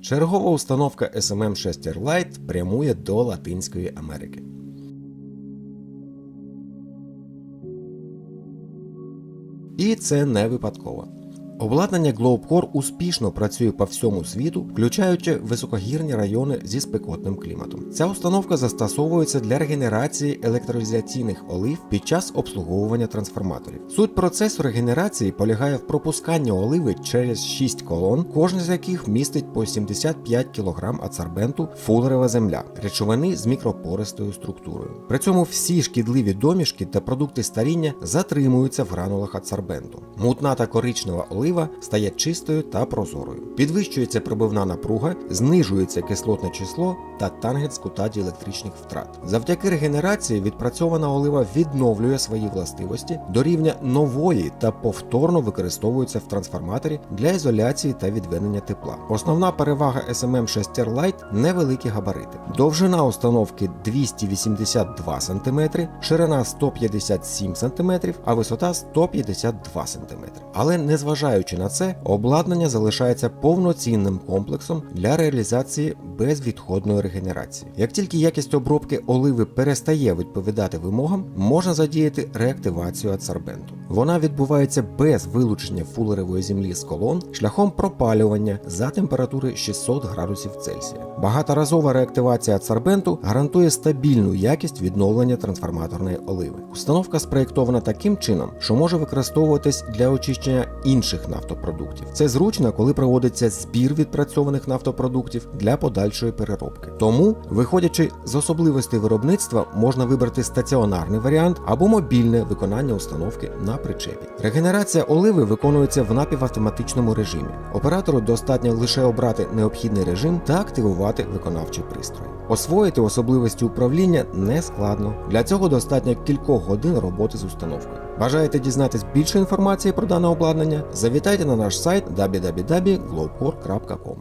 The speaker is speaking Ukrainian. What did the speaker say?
Чергова установка SMM 6 Lite прямує до Латинської Америки. І це не випадково. Обладнання Globcore успішно працює по всьому світу, включаючи високогірні райони зі спекотним кліматом. Ця установка застосовується для регенерації електролізаційних олив під час обслуговування трансформаторів. Суть процесу регенерації полягає в пропусканні оливи через 6 колон, кожна з яких містить по 75 кг ацарбенту фулерева земля, речовини з мікропористою структурою. При цьому всі шкідливі домішки та продукти старіння затримуються в гранулах ацарбенту. Мутна та коричнева олива стає чистою та прозорою. Підвищується пробивна напруга, знижується кислотне число та тангенс кута діелектричних втрат. Завдяки регенерації відпрацьована олива відновлює свої властивості до рівня нової та повторно використовується в трансформаторі для ізоляції та відведення тепла. Основна перевага SMM 6 Lite – невеликі габарити. Довжина установки 282 см, ширина 157 см, а висота 152 см. Але незважаючи на це, обладнання залишається повноцінним комплексом для реалізації безвідходної регенерації. Як тільки якість обробки оливи перестає відповідати вимогам, можна задіяти реактивацію ацарбенту. Вона відбувається без вилучення фулеревої землі з колон шляхом пропалювання за температури 600 градусів Цельсія. Багаторазова реактивація ацарбенту гарантує стабільну якість відновлення трансформаторної оливи. Установка спроєктована таким чином, що може використовуватись для очищення інших нафтопродуктів. Це зручно, коли проводиться збір відпрацьованих нафтопродуктів для подальшої переробки. Тому, виходячи з особливостей виробництва, можна вибрати стаціонарний варіант або мобільне виконання установки на причепі. Регенерація оливи виконується в напівавтоматичному режимі. Оператору достатньо лише обрати необхідний режим та активувати виконавчий пристрій. Освоїти особливості управління не складно. Для цього достатньо кількох годин роботи з установкою. Бажаєте дізнатись більше інформації про дане обладнання? Завітайте на наш сайт www.glowcore.com.